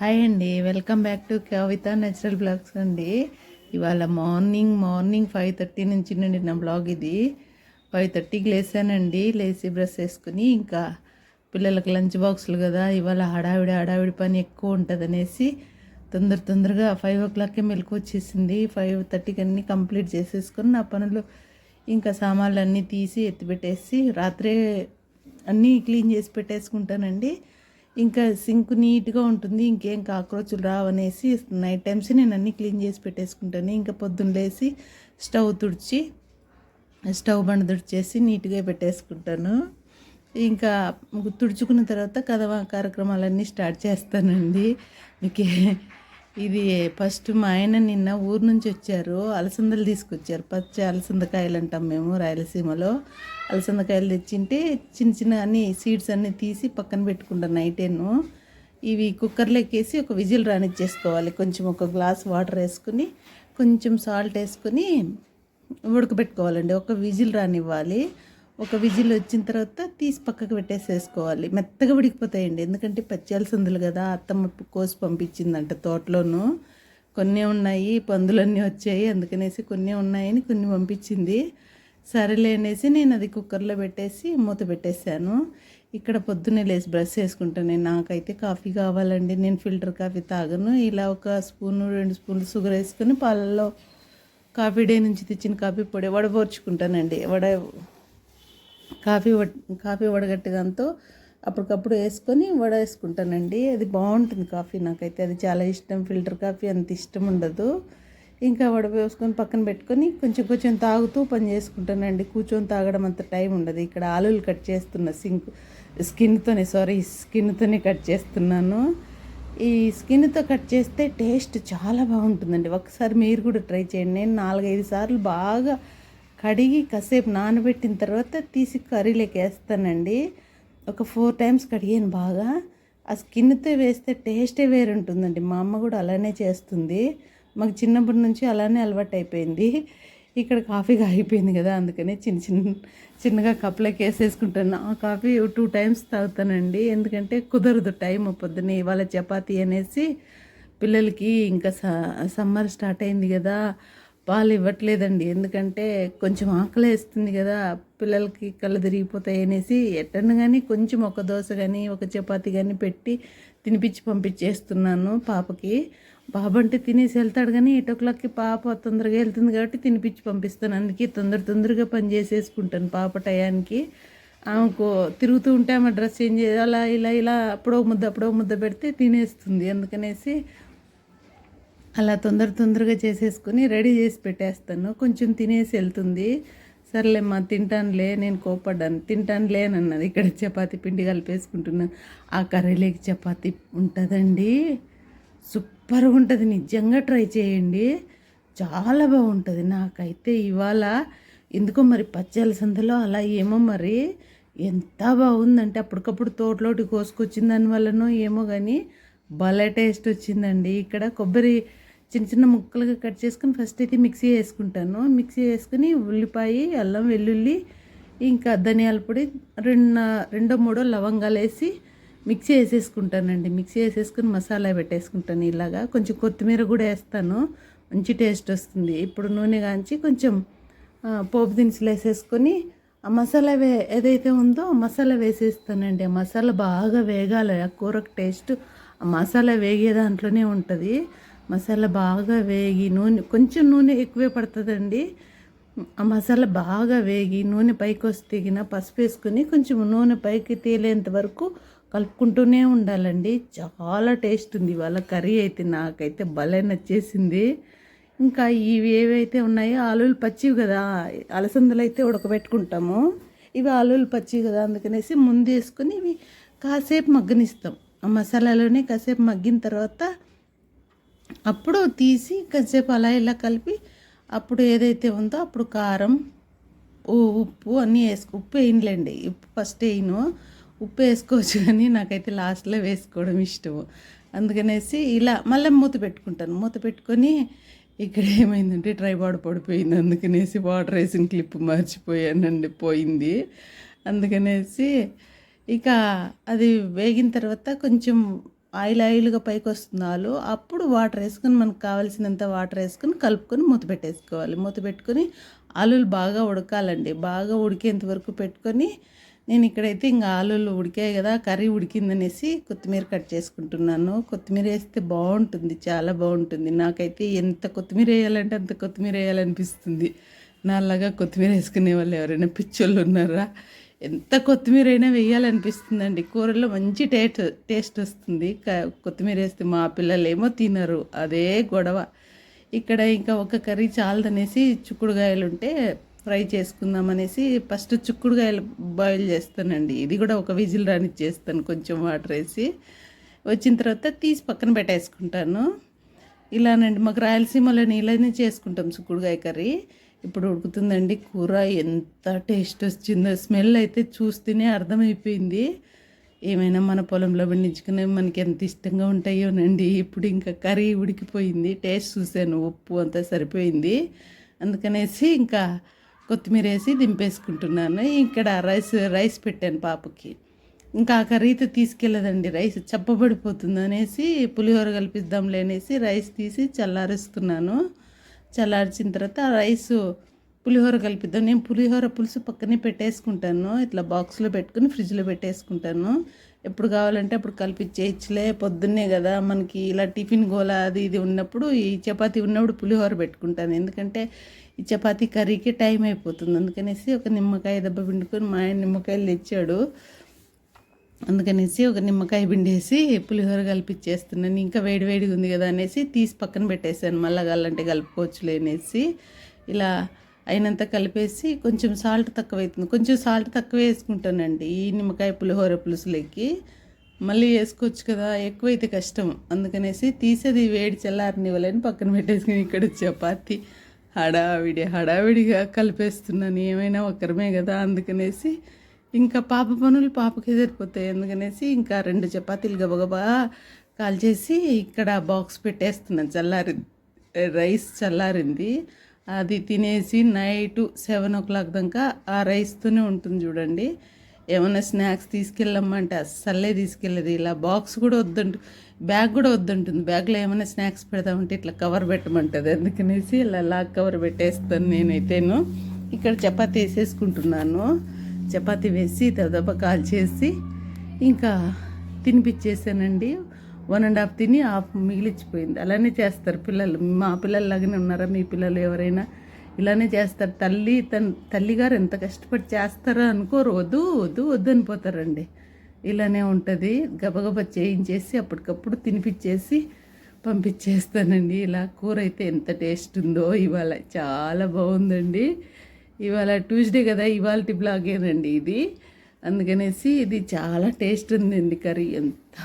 Hi అండి. Welcome back to Kavitha natural blogs అండి. ఇవాళ మార్నింగ్ మార్నింగ్ ఫైవ్ థర్టీ నుంచి నుండి నా బ్లాగ్ ఇది. ఫైవ్ థర్టీకి లేసానండి. లేచి బ్రష్ వేసుకుని ఇంకా పిల్లలకు లంచ్ బాక్సులు కదా ఇవాళ హడావిడి హడావిడి పని ఎక్కువ ఉంటుంది అనేసి తొందర తొందరగా ఫైవ్ ఓ క్లాక్కే మెలకు వచ్చేసింది. ఫైవ్ థర్టీకి అన్నీ కంప్లీట్ చేసేసుకొని నా పనులు ఇంకా సామాన్లు అన్నీ తీసి ఎత్తిపెట్టేసి రాత్రే అన్నీ క్లీన్ చేసి పెట్టేసుకుంటానండి. ఇంకా సింక్ నీట్గా ఉంటుంది ఇంకేం కాక్రోచులు రావనేసి నైట్ టైమ్స్ నేను అన్నీ క్లీన్ చేసి పెట్టేసుకుంటాను. ఇంకా పొద్దున్న లేసి స్టవ్ తుడిచి స్టవ్ బండ తుడిచేసి నీట్గా పెట్టేసుకుంటాను. ఇంకా తుడుచుకున్న తర్వాత కథ కార్యక్రమాలన్నీ స్టార్ట్ చేస్తానండి. మీకు ఇది ఫస్ట్ మా ఆయన నిన్న ఊరు నుంచి వచ్చారు. అలసందలు తీసుకొచ్చారు. పచ్చ అలసందకాయలు అంటాం మేము రాయలసీమలో. అలసందకాయలు తెచ్చింటే చిన్న చిన్న అన్ని సీడ్స్ అన్నీ తీసి పక్కన పెట్టుకుంటాను నైటేను. ఇవి కుక్కర్లో ఎక్కేసి ఒక విజిల్ రానిచ్చేసుకోవాలి. కొంచెం ఒక గ్లాస్ వాటర్ వేసుకుని కొంచెం సాల్ట్ వేసుకుని ఉడకబెట్టుకోవాలండి. ఒక విజిల్ రానివ్వాలి. ఒక విజిల్ వచ్చిన తర్వాత తీసి పక్కకు పెట్టేసేసుకోవాలి. మెత్తగా ఉడికిపోతాయండి ఎందుకంటే పచ్చాల సందులు కదా అత్తమ్మ కోసి పంపించిందంట తోటలోనూ. కొన్ని ఉన్నాయి పందులన్నీ వచ్చాయి అందుకనేసి కొన్ని ఉన్నాయని కొన్ని పంపించింది. సరేలే అనేసి నేను అది కుక్కర్లో పెట్టేసి మూత పెట్టేశాను. ఇక్కడ పొద్దున్నే లేసి బ్రష్ చేసుకుంటాను. నేను నాకైతే కాఫీ కావాలండి. నేను ఫిల్టర్ కాఫీ తాగను. ఇలా ఒక స్పూను రెండు స్పూన్లు షుగర్ వేసుకొని పాలల్లో కాఫీ డే నుంచి తెచ్చిన కాఫీ పొడి వడబోర్చుకుంటానండి. వడ కాఫీ వడ్ కాఫీ వడగట్టడంతో అప్పటికప్పుడు వేసుకొని వడ వేసుకుంటానండి అది బాగుంటుంది కాఫీ నాకైతే. అది చాలా ఇష్టం. ఫిల్టర్ కాఫీ అంత ఇష్టం ఉండదు. ఇంకా వడ వేసుకొని పక్కన పెట్టుకొని కొంచెం కొంచెం తాగుతూ పని చేసుకుంటానండి. కూర్చొని తాగడం అంత టైం ఉండదు. ఇక్కడ ఆలులు కట్ చేస్తున్న సింక్ స్కిన్తోనే సారీ స్కిన్తోనే కట్ చేస్తున్నాను. ఈ స్కిన్తో కట్ చేస్తే టేస్ట్ చాలా బాగుంటుందండి. ఒకసారి మీరు కూడా ట్రై చేయండి. నేను నాలుగైదు సార్లు బాగా కడిగి కాసేపు నానబెట్టిన తర్వాత తీసి కర్రీలోకి వేస్తానండి. ఒక ఫోర్ టైమ్స్ కడిగాను బాగా. ఆ స్కిన్తో వేస్తే టేస్టే వేరు ఉంటుందండి మా అమ్మ కూడా అలానే చేస్తుంది. మాకు చిన్నప్పటి నుంచి అలానే అలవాటు అయిపోయింది. ఇక్కడ కాఫీగా అయిపోయింది కదా అందుకని చిన్న చిన్న చిన్నగా కప్లోకి వేసేసుకుంటాను. ఆ కాఫీ టూ టైమ్స్ తాగుతానండి. ఎందుకంటే కుదరదు టైం పొద్దున్నే ఇవాళ చపాతీ అనేసి పిల్లలకి ఇంకా సమ్మర్ స్టార్ట్ అయింది కదా. పాలు ఇవ్వట్లేదండి. ఎందుకంటే కొంచెం ఆకలి వేస్తుంది కదా పిల్లలకి కళ్ళు తిరిగిపోతాయి అనేసి ఎట్టను కానీ కొంచెం ఒక దోశ కానీ ఒక చపాతి కానీ పెట్టి తినిపించి పంపించేస్తున్నాను పాపకి. బాబు అంటే తినేసి వెళ్తాడు కానీ ఎయిట్ ఓ క్లాక్కి పాప తొందరగా వెళ్తుంది కాబట్టి తినిపించి పంపిస్తాను. అందుకే తొందర తొందరగా పని చేసేసుకుంటాను పాప టయానికి. ఆమెకు తిరుగుతూ ఉంటే ఆమె డ్రెస్ చేంజ్ అలా ఇలా ఇలా అప్పుడో ముద్ద అప్పుడో ముద్ద పెడితే తినేస్తుంది. అందుకనేసి అలా తొందర తొందరగా చేసేసుకుని రెడీ చేసి పెట్టేస్తాను. కొంచెం తినేసి వెళ్తుంది. సర్లేమ్మా తింటానులే నేను కోపడ్డాను. తింటానులే అని అన్నది. ఇక్కడ చపాతీ పిండి కలిపేసుకుంటున్నాను ఆ కర్రీలోకి చపాతీ ఉంటుందండి. సూపర్గా ఉంటుంది. నిజంగా ట్రై చేయండి. చాలా బాగుంటుంది. నాకైతే ఇవాళ ఎందుకో మరి పచ్చల సందలో అలా ఏమో మరి ఎంత బాగుందంటే అప్పటికప్పుడు తోటలోటి కోసుకొచ్చిన దానివల్లనో ఏమో కానీ భలే టేస్ట్ వచ్చిందండి. ఇక్కడ కొబ్బరి చిన్న చిన్న ముక్కలుగా కట్ చేసుకుని ఫస్ట్ అయితే మిక్సీ వేసుకుంటాను. మిక్సీ వేసుకుని ఉల్లిపాయ అల్లం వెల్లుల్లి ఇంకా ధనియాల పొడి రెండు రెండో మూడో లవంగాలు వేసి మిక్సీ వేసేసుకుంటానండి. మిక్సీ వేసేసుకుని మసాలా పెట్టేసుకుంటాను ఇలాగా. కొంచెం కొత్తిమీర కూడా వేస్తాను. మంచి టేస్ట్ వస్తుంది. ఇప్పుడు నూనె కాంచి కొంచెం పోపు దినుసులు వేసేసుకొని ఆ మసాలా వే ఏదైతే ఉందో ఆ మసాలా వేసేస్తానండి. ఆ మసాలా బాగా వేగాలి. ఆ కూరకు టేస్ట్ ఆ మసాలా వేగే దాంట్లోనే ఉంటుంది. మసాలా బాగా వేగి నూనె కొంచెం నూనె ఎక్కువే పడుతుందండి. ఆ మసాలా బాగా వేగి నూనె పైకి వస్తేగిన పసుపు వేసుకొని కొంచెం నూనె పైకి తేలేంత వరకు కలుపుకుంటూనే ఉండాలండి. చాలా టేస్ట్ ఉంది. వాళ్ళ కర్రీ అయితే నాకైతే భలే నచ్చేసింది. ఇంకా ఇవి ఏవైతే ఉన్నాయో ఆలువులు పచ్చివి కదా అలసందలు అయితే ఉడకబెట్టుకుంటాము. ఇవి ఆలువలు పచ్చివి కదా అందుకనేసి ముందు వేసుకొని ఇవి కాసేపు మగ్గనిస్తాం. ఆ మసాలాలోనే కాసేపు మగ్గిన తర్వాత అప్పుడు తీసి కాసేపు అలా ఇలా కలిపి అప్పుడు ఏదైతే ఉందో అప్పుడు కారం ఉప్పు అన్నీ వేసుకు ఉప్పు వేయనులేండి. ఉప్పు ఫస్ట్ వేయను. ఉప్పు వేసుకోవచ్చు కానీ నాకైతే లాస్ట్లో వేసుకోవడం ఇష్టం అందుకనేసి ఇలా మళ్ళీ మూత పెట్టుకుంటాను. మూత పెట్టుకొని ఇక్కడ ఏమైందంటే ట్రైబాడ్ పడిపోయింది. అందుకనేసి వాటర్ వేసిన క్లిప్ మర్చిపోయానండి. పోయింది. అందుకనేసి ఇక అది వేగిన తర్వాత కొంచెం ఆయిల్ ఆయిల్గా పైకి వస్తున్నాలో ఆలు అప్పుడు వాటర్ వేసుకొని మనకు కావాల్సినంత వాటర్ వేసుకొని కలుపుకొని మూత పెట్టేసుకోవాలి. మూత పెట్టుకొని ఆలులు బాగా ఉడకాలండి. బాగా ఉడికేంత వరకు పెట్టుకొని నేను ఇక్కడైతే ఇంకా ఆలులు ఉడికాయి కదా కర్రీ ఉడికిందనేసి కొత్తిమీర కట్ చేసుకుంటున్నాను. కొత్తిమీర వేస్తే బాగుంటుంది చాలా బాగుంటుంది. నాకైతే ఎంత కొత్తిమీర వేయాలంటే అంత కొత్తిమీర వేయాలనిపిస్తుంది. నాలాగా కొత్తిమీర వేసుకునే వాళ్ళు ఎవరైనా పిచ్చోళ్ళు ఉన్నారా? ఎంత కొత్తిమీర అయినా వేయాలనిపిస్తుందండి. కూరలో మంచి టేస్ట్ టేస్ట్ వస్తుంది. క- కొత్తిమీర వేస్తే మా పిల్లలు ఏమో తినరు. అదే గొడవ. ఇక్కడ ఇంకా ఒక కర్రీ చాలదనేసి చిక్కుడుగాయలు ఉంటే ఫ్రై చేసుకుందాం అనేసి ఫస్ట్ చిక్కుడుగాయలు బాయిల్ చేస్తానండి. ఇది కూడా ఒక విజిల్ రానిచ్చేస్తాను. కొంచెం వాటర్ వేసి వచ్చిన తర్వాత తీసి పక్కన పెట్టేసుకుంటాను. ఇలానండి. మాకు రాయలసీమలో ఇలానే చేసుకుంటాం చిక్కుడుగాయ కర్రీ. ఇప్పుడు ఉడుకుతుందండి కూర. ఎంత టేస్ట్ వచ్చిందో స్మెల్ అయితే చూస్తేనే అర్థమైపోయింది. ఏమైనా మన పొలంలో పండించుకునే మనకి ఎంత ఇష్టంగా ఉంటాయోనండి. ఇప్పుడు ఇంకా కర్రీ ఉడికిపోయింది. టేస్ట్ చూశాను ఉప్పు అంతా సరిపోయింది. అందుకనేసి ఇంకా కొత్తిమీర వేసి దింపేసుకుంటున్నాను. ఇక్కడ రైస్ రైస్ పెట్టాను పాపకి. ఇంకా ఆ కర్రీతో తీసుకెళ్ళదండి రైస్. చప్పబడిపోతుంది అనేసి పులిహోర కల్పిద్దాంలే అనేసి రైస్ తీసి చల్లారేస్తున్నాను. చల్లార్చిన తర్వాత ఆ రైస్ పులిహోర కలిపిద్దాం. నేను పులిహోర పులుసు పక్కనే పెట్టేసుకుంటాను. ఇట్లా బాక్స్లో పెట్టుకుని ఫ్రిడ్జ్లో పెట్టేసుకుంటాను. ఎప్పుడు కావాలంటే అప్పుడు కలిపిచ్చేయచ్చులే. పొద్దున్నే కదా మనకి ఇలా టిఫిన్ గోల అది ఇది ఉన్నప్పుడు ఈ చపాతీ ఉన్నప్పుడు పులిహోర పెట్టుకుంటాను. ఎందుకంటే ఈ చపాతీ కర్రీకి టైం అయిపోతుంది. అందుకనేసి ఒక నిమ్మకాయ దెబ్బ పిండుకొని మా ఆయన నిమ్మకాయలు తెచ్చాడు. అందుకనేసి ఒక నిమ్మకాయ పిండేసి పులిహోర కలిపిచ్చేస్తున్నాను ఇంకా వేడి వేడిగా ఉంది కదా అనేసి తీసి పక్కన పెట్టేశాను. మళ్ళా అలాంటివి కలుపుకోవచ్చులే అనేసి. ఇలా అయినంత కలిపేసి కొంచెం సాల్ట్ తక్కువ అవుతుంది కొంచెం సాల్ట్ తక్కువ వేసుకుంటానండి ఈ నిమ్మకాయ పులిహోర పులుసులకి. మళ్ళీ వేసుకోవచ్చు కదా ఎక్కువైతే కష్టం. అందుకనేసి తీసేది వేడి చల్లారనివ్వలేని పక్కన పెట్టేసుకుని ఇక్కడ చపాతి హడావిడి హడావిడిగా కలిపేస్తున్నాను. ఏమైనా ఒక్కరమే కదా అందుకనేసి ఇంకా పాప పనులు పాపకే సరిపోతాయి. అందుకనేసి ఇంకా రెండు చపాతీలు గబగబా కాల్చేసి ఇక్కడ బాక్స్ పెట్టేస్తున్నాను. చల్లారి రైస్ చల్లారింది. అది తినేసి నైట్ సెవెన్ ఓ క్లాక్ దాకా ఆ రైస్తోనే ఉంటుంది చూడండి. ఏమైనా స్నాక్స్ తీసుకెళ్ళమంటే అస్సలే తీసుకెళ్ళదు. ఇలా బాక్స్ కూడా వద్దంటు బ్యాగ్ కూడా వద్దంటుంది. బ్యాగ్లో ఏమైనా స్నాక్స్ పెడదామంటే ఇట్లా కవర్ పెట్టమంటుంది. అందుకనేసి ఇలా లాక్ కవర్ పెట్టేస్తాను నేనైతేను. ఇక్కడ చపాతీ వేసేసుకుంటున్నాను. చపాతీ వేసి దదప కాల్ చేసి ఇంకా తినిపించేసానండి వన్ అండ్ హాఫ్ తిని హాఫ్ మిగిలిచ్చిపోయింది. అలానే చేస్తారు పిల్లలు. మా పిల్లలు లాగానే ఉన్నారా? మీ పిల్లలు ఎవరైనా? ఇలానే చేస్తారు. తల్లి తన తల్లిగారు ఎంత కష్టపడి చేస్తారో అనుకోరు. వద్దు వద్దు వద్దు అనిపోతారండి. ఇలానే ఉంటుంది. గబగబా చేయించేసి అప్పటికప్పుడు తినిపించేసి పంపించేస్తానండి. ఇలా కూర అయితే ఎంత టేస్ట్ ఉందో ఇవాళ. చాలా బాగుందండి. ఇవాళ ట్యూస్డే కదా ఇవాళ బ్లాగేనండి ఇది. అందుకనేసి ఇది చాలా టేస్ట్ ఉందండి కర్రీ. ఎంత